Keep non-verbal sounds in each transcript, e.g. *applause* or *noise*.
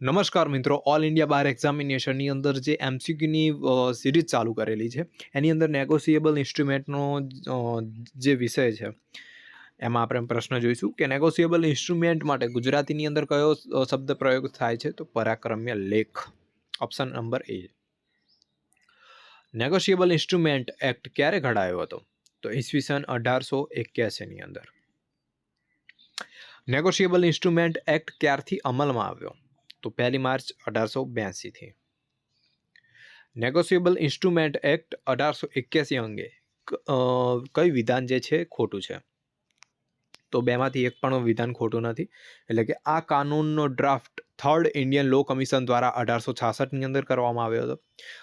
નમસ્કાર મિત્રો all India બાર એક્ઝામિનેશનની અંદર જે એમસીક્યુની સિરીઝ ચાલુ કરેલી છે, એની અંદર નેગોશિયેબલ ઇન્સ્ટ્રુમેન્ટનો જે વિષય છે, એમાં આપણે પ્રશ્ન જોઈશું કે નેગોશિયેબલ ઇન્સ્ટ્રુમેન્ટ માટે ગુજરાતીની અંદર કયો શબ્દ પ્રયોગ થાય છે, તો પરાક્રમ્ય લેખ ઓપ્શન નંબર એ નેગોશિયેબલ ઇન્સ્ટ્રુમેન્ટ એક્ટ ક્યારે ઘડાયો હતો? તો ઈસવીસન અઢારસો એક્યાસીની અંદર. નેગોશિયેબલ ઇન્સ્ટ્રુમેન્ટ એક્ટ ક્યારથી અમલમાં આવ્યો? તો પહેલી માર્ચ અઢારસો બ્યાસીથી નેગોશિયેબલ ઇન્સ્ટ્રુમેન્ટ એક્ટ અઢારસો એક્યાસી અંગે કઈ વિધાન જે છે ખોટું છે. તો બેમાંથી એક પણ વિધાન ખોટું નથી. એટલે કે આ કાનૂનનો draft third Indian law commission દ્વારા અઢારસો છાસઠની અંદર કરવામાં આવ્યો હતો.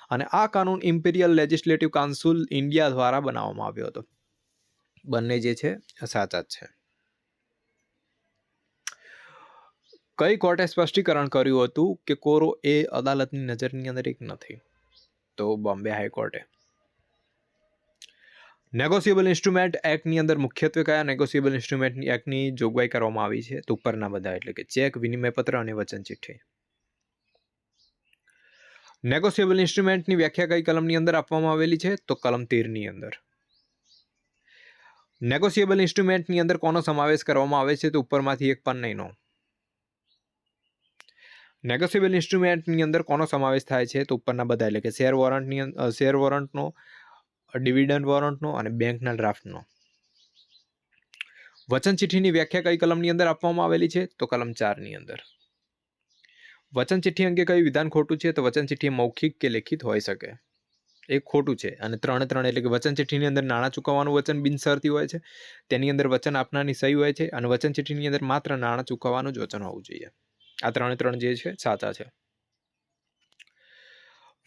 અને આ કાનૂન ઇમ્પિરિયલ લેજિસ્લેટિવ કાઉન્સિલ ઇન્ડિયા દ્વારા બનાવવામાં આવ્યો હતો. બંને જે છે સાચા જ છે. કઈ કોર્ટે સ્પષ્ટીકરણ કર્યું હતું કે કોરો એ અદાલતની નજરની અંદર એક નથી? તો બોમ્બે હાઈકોર્ટે નેગોશિયેબલ ઇન્સ્ટ્રુમેન્ટ એક્ટની અંદર મુખ્યત્વે કયા નેગોશિયેબલ ઇન્સ્ટ્રુમેન્ટની એક્ટની જોગવાઈ કરવામાં આવી છે? તો ઉપરના બધા, એટલે કે ચેક, વિનિમયપત્ર અને વચન ચિઠ્ઠી નેગોશિયેબલ ઇન્સ્ટ્રુમેન્ટની વ્યાખ્યા કઈ કલમની અંદર આપવામાં આવેલી છે? તો કલમ તેરની અંદર. નેગોશિયેબલ ઇન્સ્ટ્રુમેન્ટની અંદર કોનો સમાવેશ કરવામાં આવે છે? તો ઉપરમાંથી એક પણ નહીંનો નેગોશિયેબલ ઇન્સ્ટ્રુમેન્ટની અંદર કોનો સમાવેશ થાય છે? તો ઉપરના બધા, એટલે કે શેર વોરંટની શેર વોરંટનો ડિવિડન્ડ વોરંટનો અને બેંકના ડ્રાફ્ટનો વચન ચિઠ્ઠીની વ્યાખ્યા કઈ કલમની અંદર આપવામાં આવેલી છે? તો કલમ ચારની અંદર. વચન ચિઠ્ઠી અંગે કયું વિધાન ખોટું છે? તો વચન ચિઠ્ઠી મૌખિક કે લેખિત હોઈ શકે. એ ખોટું છે. અને ત્રણે ત્રણ, એટલે કે વચન ચિઠ્ઠીની અંદર નાણાં ચૂકવવાનું વચન બિનસરતી હોય છે. તેની અંદર વચન આપનારની સહી હોય છે. અને વચન ચિઠ્ઠીની અંદર માત્ર નાણાં ચૂકવવાનું જ વચન હોવું જોઈએ. આ ત્રણે ત્રણ જે છે, સાચા છે.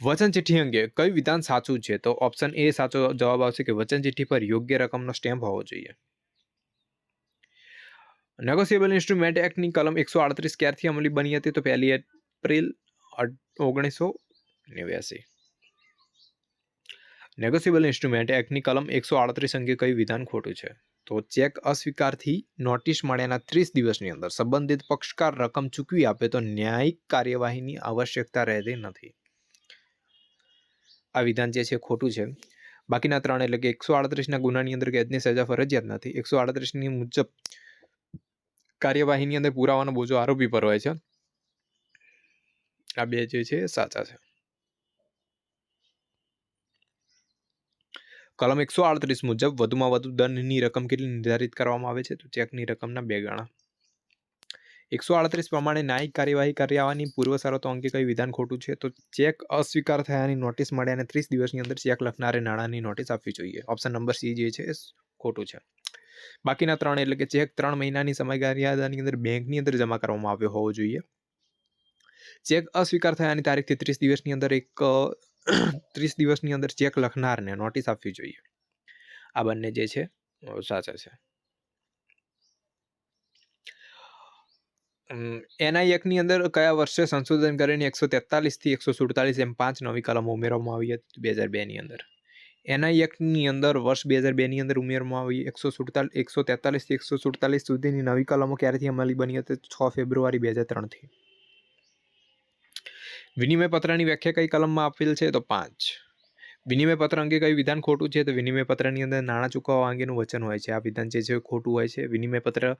વચન ચિઠ્ઠી અંગે કયું વિધાન સાચું છે? તો ઓપ્શન એ સાચો જવાબ આવશે કે વચન ચિઠ્ઠી પર યોગ્ય રકમનો સ્ટેમ્પ હોવો જોઈએ. નેગોશિયેબલ ઇન્સ્ટ્રુમેન્ટ એક્ટની કલમ એકસો આડત્રીસ ક્યારથી અમલી બની હતી? તો પહેલી એપ્રિલ ઓગણીસો નેવ્યાસી. નેગોશિયેબલ ઇન્સ્ટ્રુમેન્ટ એક્ટની કલમ એકસો આડત્રીસ અંગે કઈ વિધાન ખોટું છે? તો ચેક અસ્વીકારથી નોટિસ મળ્યાના ત્રીસ દિવસની અંદર સંબંધિત પક્ષકાર રકમ ચૂકવી આપે તો ન્યાયિક કાર્યવાહીની આવશ્યકતા રહેતી નથી. આ વિધાન જે છે ખોટું છે. બાકીના ત્રણ એટલે કે એકસો આડત્રીસના ગુનાની અંદર કેદની સજા ફરજિયાત નથી. એકસો આડત્રીસની મુજબ કાર્યવાહીની અંદર પુરાવાનો બોજો આરોપી પર હોય છે. આ બે જે છે સાચા છે. કલમ એકસો આડત્રીસ મુજબ વધુમાં વધુ દંડની રકમ કેટલી નિર્ધારિત કરવામાં આવે છે? તો ચેકની રકમના બે ગણા. એકસો આડત્રીસ પ્રમાણે ન્યાયિક કાર્યવાહી કર્યાવાની પૂર્વ શરતો અંગે કઈ વિધાન ખોટું છે? તો ચેક અસ્વીકાર થયાની નોટિસ મળે અને ત્રીસ દિવસની અંદર ચેક લખનારે નાણાંની નોટિસ આપવી જોઈએ. ઓપ્શન નંબર સી જે છે ખોટું છે. બાકીના ત્રણ, એટલે કે ચેક ત્રણ મહિનાની સમયમર્યાદાની અંદર બેંકની અંદર જમા કરવામાં આવ્યો હોવો જોઈએ. ચેક અસ્વીકાર થયાની તારીખથી ત્રીસ દિવસની અંદર એક *coughs* ત્રીસ દિવસની અંદર ચેક લખનારને નોટિસ આપવી જોઈએ. આ બંને જે છે સાચા છે. એનઆઈ એકની અંદર કયા વર્ષે સંશોધન કરીને એકસો તેતાલીસથી એકસો સુડતાલીસ એમ પાંચ નવી કલમો ઉમેરવામાં આવી હતી બે હજાર બેની અંદર? એનઆઈ એક્ટની અંદર વર્ષ બે હજાર બેની અંદર ઉમેરવામાં આવી એકસો સુડતાલીસ એકસો તેતાલીસથી એકસો સુડતાલીસ સુધીની નવી કલમો ક્યારેથી અમલી બની હતી? છ ફેબ્રુઆરી બે હજાર ત્રણથી. વિનિમય પત્રની વ્યાખ્યા કઈ કલમમાં આપેલ છે? તો પાંચ. વિનિમય પત્ર અંગે કયું વિધાન ખોટું છે? તો વિનિમય પત્રની અંદર નાણાં ચૂકવવા અંગેનું વચન હોય છે. આ વિધાન જે છે ખોટું હોય છે. વિનિમય પત્ર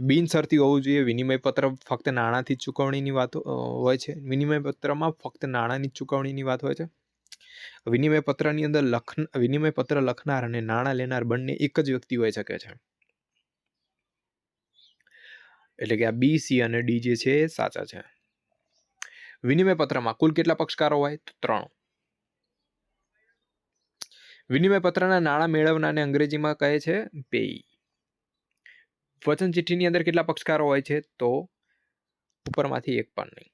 બિનશરતી હોવું જોઈએ. વિનિમય પત્ર ફક્ત નાણાંથી ચૂકવણીની વાત હોય છે. વિનિમય પત્રમાં ફક્ત નાણાંની ચૂકવણીની વાત હોય છે. વિનિમય પત્રની અંદર લખ વિનિમય પત્ર લખનાર અને નાણાં લેનાર બંને એક જ વ્યક્તિ હોઈ શકે છે. એટલે કે આ બી, સી અને ડી જે છે એ સાચા છે. વિનિમય પત્રમાં કુલ કેટલા પક્ષકારો હોય? તો ત્રણ. વિનિમય પત્રના નાણાં મેળવનારને અંગ્રેજીમાં કહે છે પેઈ વચન ચિઠ્ઠીની અંદર કેટલા પક્ષકારો હોય છે? તો ઉપરમાંથી એક પણ નહીં.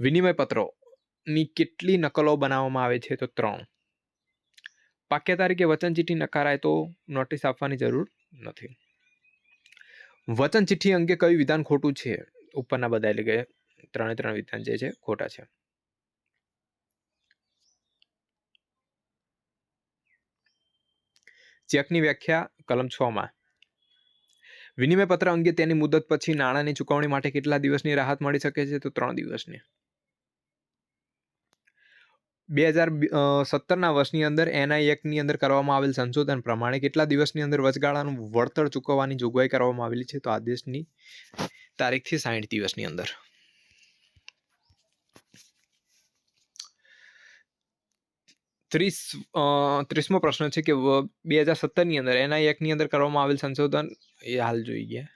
વિનિમય પત્રોની કેટલી નકલો બનાવવામાં આવે છે? તો ત્રણ. પાક્ય તારીખે વચન ચિઠ્ઠી નકારાય તો નોટિસ આપવાની જરૂર નથી. વચન ચિઠ્ઠી અંગે કયું વિધાન ખોટું છે? ઉપરના બધા એટલે કે ત્રણે ત્રણ વિધાન જે છે, ખોટા છે. ચેકની વ્યાખ્યા કલમ છ માં. વિનિમય પત્ર અંગે તેની મુદત પછી નાણાંની ચૂકવણી માટે કેટલા દિવસની રાહત મળી શકે છે? તો ત્રણ દિવસની. બે હજાર સત્તરના વર્ષની અંદર એનઆઈ એક્ટની અંદર કરવામાં આવેલ સંશોધન પ્રમાણે કેટલા દિવસની અંદર વચગાળાનું વળતર ચૂકવવાની જોગવાઈ કરવામાં આવેલી છે? તો આદેશની તારીખથી સાઠ દિવસની અંદર. ત્રીસ ત્રીસમો પ્રશ્ન છે કે બે હજાર સત્તરની અંદર એનઆઈ એક્ટની અંદર કરવામાં આવેલ સંશોધન એ હાલ જોઈ ગયા.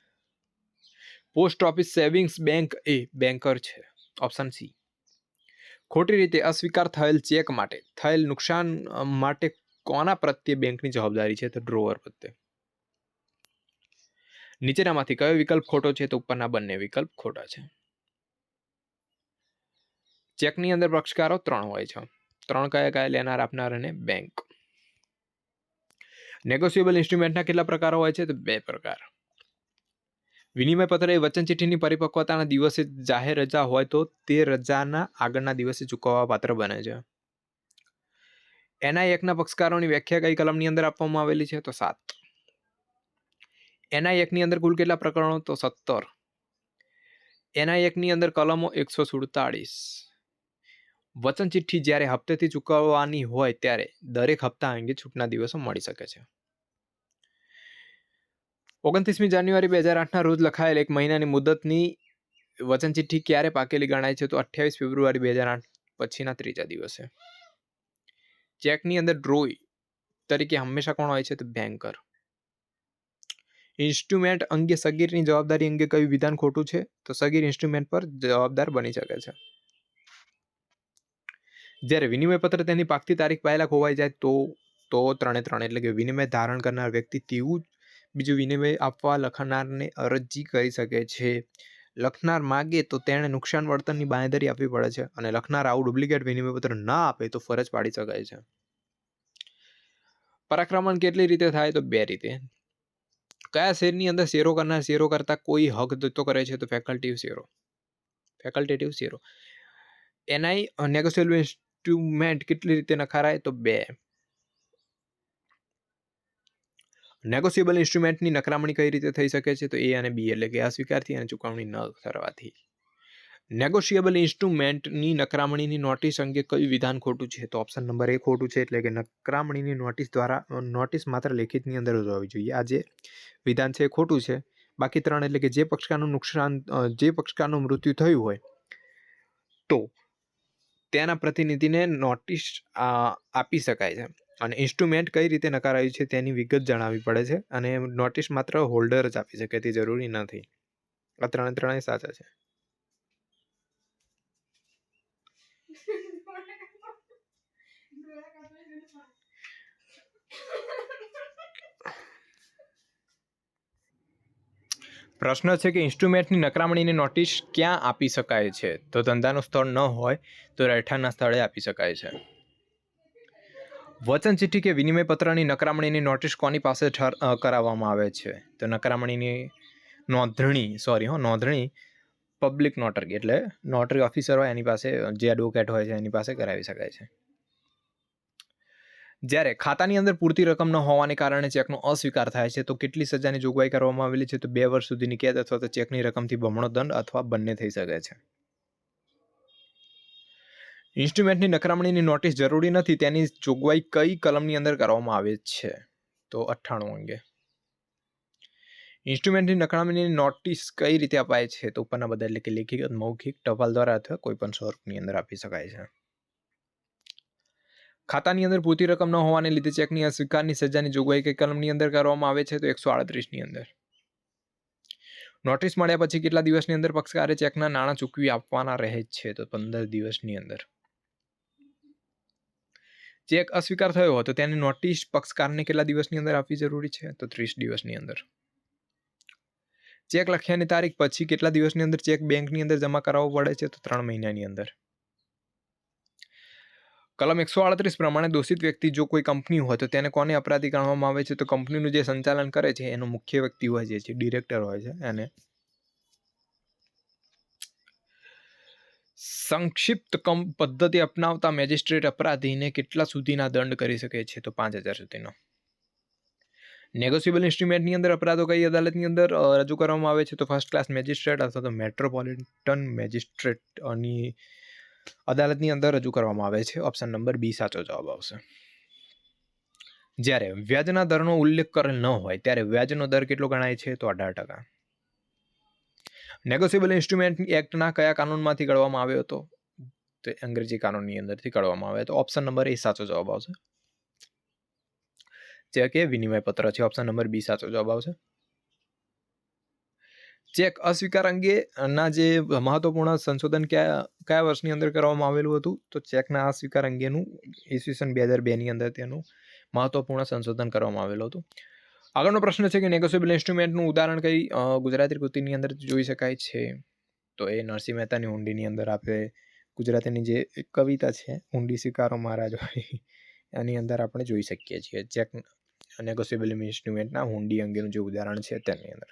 પોસ્ટ ઓફિસ સેવિંગ્સ બેંક એ બેન્કર છે, ઓપ્શન સી. ખોટી રીતે અસ્વીકાર થયેલ ચેક માટે, થયેલ નુકસાન માટે કોના પ્રત્યે બેંકની જવાબદારી છે? તો ડ્રોવર પ્રત્યે. નીચેનામાંથી કયો વિકલ્પ ખોટો છે? તો ઉપરના બંને વિકલ્પ ખોટા છે. ચેકની અંદર પક્ષકારો ત્રણ હોય છે. ત્રણ કયા કયા લેનાર આપનાર અને બેંક નેગોશિયેબલ ઇન્સ્ટ્રુમેન્ટના કેટલા પ્રકારો હોય છે? તો બે પ્રકાર. વિનિમય પત્ર એ વચન ચિઠ્ઠીની પરિપક્વતાના દિવસે જાહેર રજા હોય તો તે રજાના આગળના દિવસે ચૂકવવા પાત્ર બને છે. એના એકના પક્ષકારોની વ્યાખ્યા કઈ કલમની અંદર આપવામાં આવેલી છે? તો સાત. એના એકની અંદર કુલ કેટલા પ્રકરણો? તો સત્તર. એના એકની અંદર કલમો એકસો સુડતાળીસ. વચન ચિઠ્ઠી જ્યારે હપ્તેથી ચૂકવવાની હોય ત્યારે દરેક હપ્તા અંગે છૂટના દિવસો મળી શકે છે. ઓગણત્રીસમી જાન્યુઆરી બે હજાર આઠના રોજ લખાયેલ એક મહિનાની મુદતની વચન ચિઠ્ઠી ક્યારે પાકેલી ગણાય છે તો અઠ્યાવીસ ફેબ્રુઆરી બે હજાર આઠ પછીના ત્રીજા દિવસે. ચેકની અંદર ડ્રોઈ તરીકે હંમેશા કોણ હોય છે તો બેન્કર ઇન્સ્ટ્રુમેન્ટ અંગે સગીરની જવાબદારી અંગે કયું વિધાન ખોટું છે તો સગીર ઇન્સ્ટ્રુમેન્ટ પર જવાબદાર બની શકે છે. જ્યારે વિનિમય પત્ર તેની પાકતી તારીખ પહેલા ખોવાઈ જાય તો તો ત્રણે ત્રણ, એટલે કે વિનિમય ધારણ કરનાર વ્યક્તિ તેવું જ બીજું વિનિમય આપવા લખનારને અરજી કરી શકે છે. લખનાર માગે તો તેણે નુકસાન વળતરની બાંયધરી આપવી પડે છે અને લખનાર આવું ડુપ્લિકેટ વિનિમય પત્ર ના આપે તો ફરજ પાડી શકાય છે. પરાક્રમણ કેટલી રીતે થાય તો બે રીતે. કયા શેરની અંદર શેરો કરનાર શેરો કરતા કોઈ હક તો કરે છે તો ફેકલ્ટિવ શેરો. ફેકલ્ટેટિવ શેરો. એનઆઈ, નેગોશિયેબલ ઇન્સ્ટ્રુમેન્ટ કેટલી રીતે નખારાય તો બે. નેગોશિયેબલ ઇન્સ્ટ્રુમેન્ટની નકરામણી કઈ રીતે થઈ શકે છે? તો એ અને બી એટલે કે અસ્વીકારથી અને ચૂકવણી ન કરવાથી. નેગોશિયેબલ ઇન્સ્ટ્રુમેન્ટની નકરામણીની નોટિસ અંગે કયું વિધાન ખોટું છે? તો ઓપ્શન નંબર એ ખોટું છે એટલે કે નકરામણીની નોટિસ દ્વારા નોટિસ માત્ર લેખિતની અંદર જ હોવી જોઈએ. આ જે વિધાન છે એ ખોટું છે. બાકી ત્રણ એટલે કે જે પક્ષકારનું નુકસાન જે પક્ષકારનું મૃત્યુ થયું હોય, તો તેના પ્રતિનિધિને નોટિસ આપી શકાય છે. અને ઇન્સ્ટ્રુમેન્ટ કઈ રીતે નકારાયું છે તેની વિગત જણાવવી પડે છે. અને નોટિસ માત્ર હોલ્ડર જ આપી શકે, તે જરૂરી નથી. આ ત્રણે ત્રણેય સાચા છે. પ્રશ્ન છે કે ઇન્સ્ટ્રુમેન્ટની નકરામણીની નોટિસ ક્યાં આપી શકાય છે? તો ધંધાનું સ્થળ ન હોય તો રહેઠાણના સ્થળે આપી શકાય છે. વચન ચિઠ્ઠી કે વિનિમય પત્રની નકરામણીની નોટિસ કોની પાસે કરાવવામાં આવે છે? તો નકરામણીની નોંધણી, સોરી, હો, નોંધણી પબ્લિક નોટરી, એટલે નોટરી ઓફિસર હોય એની પાસે, જે એડવોકેટ હોય છે એની પાસે કરાવી શકાય છે. જ્યારે ખાતાની અંદર પૂરતી રકમ ન હોવાને કારણે ચેકનો અસ્વીકાર થાય છે, તો કેટલી સજાની જોગવાઈ કરવામાં આવેલી છે? તો બે વર્ષ સુધીની કેદ અથવા તો ચેકની રકમથી બમણો દંડ અથવા બંને થઈ શકે છે. ઇન્સ્ટ્રુમેન્ટની નકરામણીની નોટિસ જરૂરી નથી, તેની જોગવાઈ કઈ કલમની અંદર કરવામાં આવે છે? તો અઠ્ઠાણું અંગે. ઇન્સ્ટ્રુમેન્ટની નકરામણીની નોટિસ કઈ રીતે અપાય છે? તો ઉપરના બધા એટલે કે લેખિત, મૌખિક ટપાલ દ્વારા અથવા કોઈ પણ સ્વરૂપની અંદર આપી શકાય છે. ખાતાની અંદર પૂરતી રકમ ન હોવાને લીધે ચેકની અસ્વીકારની સજાની જોગવાઈ કે કલમની અંદર કરવામાં આવે છે, તો એકસો આડત્રીસની અંદર. નોટિસ મળ્યા પછી કેટલા દિવસની અંદર પક્ષકારે ચેકના નાણાં ચૂકવી આપવાના રહે છે, તો પંદર દિવસની અંદર. ચેક અસ્વીકાર થયો હોય તો તેની નોટિસ પક્ષકારને કેટલા દિવસની અંદર આપવી જરૂરી છે, તો ત્રીસ દિવસની અંદર. ચેક લખ્યાની તારીખ પછી કેટલા દિવસની અંદર ચેક બેંકની અંદર જમા કરાવવો પડે છે, તો ત્રણ મહિનાની અંદર. કલમ એકસો આડત્રીસ પ્રમાણે દોષિત વ્યક્તિ જો કોઈ કંપની હોય તો તેને કોને અપરાધી ગણવામાં આવે છે? તો કંપનીનું જે સંચાલન કરે છે, એનો મુખ્ય વ્યક્તિ હોય જે છે, ડિરેક્ટર હોય છે. એને સંક્ષિપ્ત કમ, પદ્ધતિ અપનાવતા મેજિસ્ટ્રેટ અપરાધીને કેટલા સુધીના દંડ કરી શકે છે? તો પાંચ હજાર સુધીનો. નેગોશિયેબલ ઇન્સ્ટ્રુમેન્ટની અંદર અપરાધો કઈ અદાલતની અંદર રજૂ કરવામાં આવે છે? તો ફર્સ્ટ ક્લાસ મેજિસ્ટ્રેટ અથવા તો મેટ્રોપોલિટન મેજિસ્ટ્રેટની અદાલતની અંદર રજૂ કરવામાં આવે છે. ઓપ્શન નંબર બી સાચો જવાબ આવશે. જ્યારે વ્યાજના દરનો ઉલ્લેખ કરેલ ન હોય, ત્યારે વ્યાજનો દર કેટલો ગણાય છે? તો અઢાર ટકા. નેગોશિયેબલ ઇન્સ્ટ્રુમેન્ટ એક્ટના કયા કાનૂનમાંથી ઘડવામાં આવ્યો હતો? તો અંગ્રેજી કાનૂનની અંદરથી કાઢવામાં આવે તો ઓપ્શન નંબર એ સાચો જવાબ આવશે. જે કે વિનિમય પત્ર છે. ઓપ્શન નંબર બી સાચો જવાબ આવશે. ચેક અસ્વીકાર અંગેના જે મહત્વપૂર્ણ સંશોધન કયા કયા વર્ષની અંદર કરવામાં આવેલું હતું, તો ચેકના અસ્વીકાર અંગેનું ઈસવીસન બે હજાર બેની અંદર તેનું મહત્વપૂર્ણ સંશોધન કરવામાં આવેલું હતું. આગળનો પ્રશ્ન છે કે નેગોશિયેબલ ઇન્સ્ટ્રુમેન્ટનું ઉદાહરણ કઈ ગુજરાતી કૃતિની અંદર જોઈ શકાય છે? તો એ નરસિંહ મહેતાની ઊંડીની અંદર આપણે ગુજરાતીની જે કવિતા છે, ઊંડી સ્વીકારો મહારાજ હોય એની અંદર આપણે જોઈ શકીએ છીએ. ચેક, નેગોશિયેબલ ઇન્સ્ટ્રુમેન્ટના હુંડી અંગેનું જે ઉદાહરણ છે તેની અંદર.